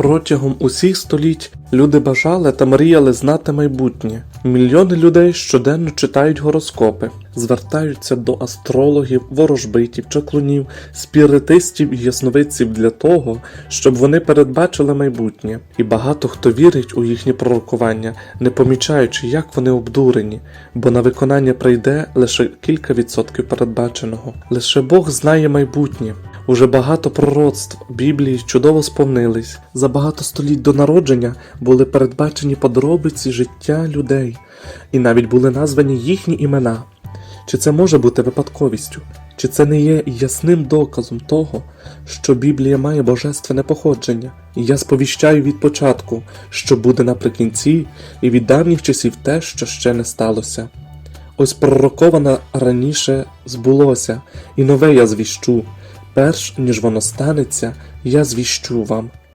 Протягом усіх століть люди бажали та мріяли знати майбутнє. Мільйони людей щоденно читають гороскопи, звертаються до астрологів, ворожбитів, чаклунів, спіритистів і ясновидців для того, щоб вони передбачили майбутнє. І багато хто вірить у їхні пророкування, не помічаючи, як вони обдурені, бо на виконання прийде лише кілька відсотків передбаченого. Лише Бог знає майбутнє. Уже багато пророцтв Біблії чудово сповнились. За багато століть до народження були передбачені подробиці життя людей, і навіть були названі їхні імена. Чи це може бути випадковістю? Чи це не є ясним доказом того, що Біблія має божественне походження? Я сповіщаю від початку, що буде наприкінці, і від давніх часів те, що ще не сталося. Ось пророковане раніше збулося, і нове я звіщу. Перш ніж воно станеться, я звіщу вам.